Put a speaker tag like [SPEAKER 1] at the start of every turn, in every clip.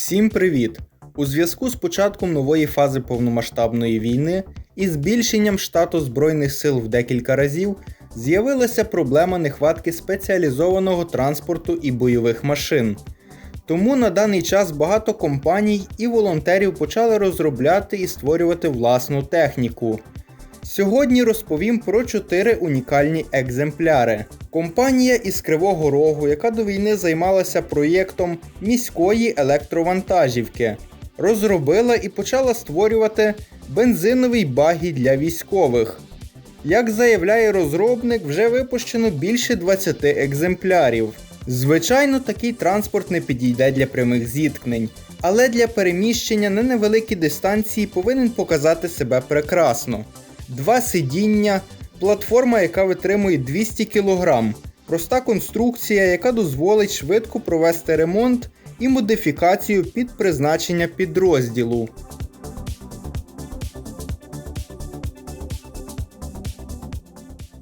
[SPEAKER 1] Всім привіт! У зв'язку з початком нової фази повномасштабної війни і збільшенням штату Збройних сил в декілька разів з'явилася проблема нехватки спеціалізованого транспорту і бойових машин. Тому на даний час багато компаній і волонтерів почали розробляти і створювати власну техніку. Сьогодні розповім про чотири унікальні екземпляри. Компанія із Кривого Рогу, яка до війни займалася проєктом міської електровантажівки, розробила і почала створювати бензиновий багі для військових. Як заявляє розробник, вже випущено більше 20 екземплярів. Звичайно, такий транспорт не підійде для прямих зіткнень, але для переміщення на невеликі дистанції повинен показати себе прекрасно. Два сидіння, платформа, яка витримує 200 кг, проста конструкція, яка дозволить швидко провести ремонт і модифікацію під призначення підрозділу.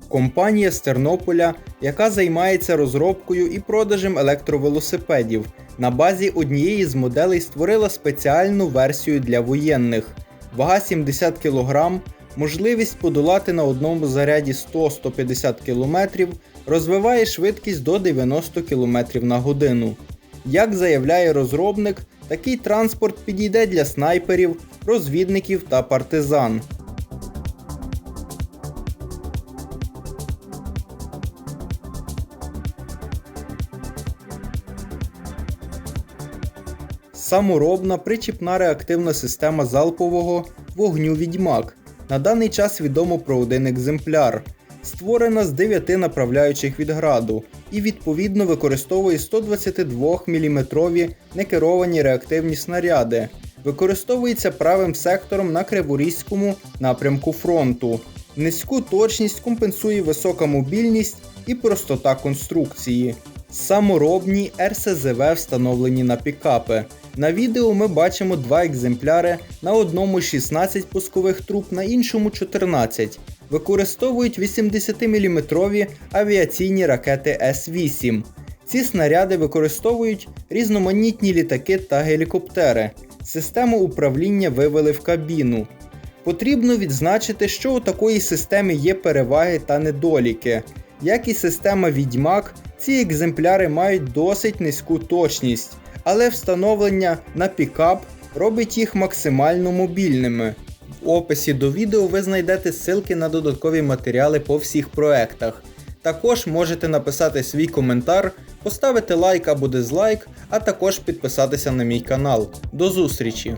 [SPEAKER 1] Компанія з Тернополя, яка займається розробкою і продажем електровелосипедів, на базі однієї з моделей створила спеціальну версію для воєнних. Вага 70 кг, можливість подолати на одному заряді 100-150 км, розвиває швидкість до 90 км на годину. Як заявляє розробник, такий транспорт підійде для снайперів, розвідників та партизан. Саморобна причіпна реактивна система залпового вогню Відьмак. На даний час відомо про один екземпляр. Створена з 9 направляючих від граду і відповідно використовує 122 мм некеровані реактивні снаряди. Використовується правим сектором на Криворізькому напрямку фронту. Низьку точність компенсує висока мобільність і простота конструкції. Саморобні РСЗВ встановлені на пікапи. На відео ми бачимо два екземпляри, на одному 16 пускових труб, на іншому 14. Використовують 80-мм авіаційні ракети С-8. Ці снаряди використовують різноманітні літаки та гелікоптери. Систему управління вивели в кабіну. Потрібно відзначити, що у такої системи є переваги та недоліки. Як і система Відьмак, ці екземпляри мають досить низьку точність, але встановлення на пікап робить їх максимально мобільними. В описі до відео ви знайдете ссылки на додаткові матеріали по всіх проектах. Також можете написати свій коментар, поставити лайк або дизлайк, а також підписатися на мій канал. До зустрічі!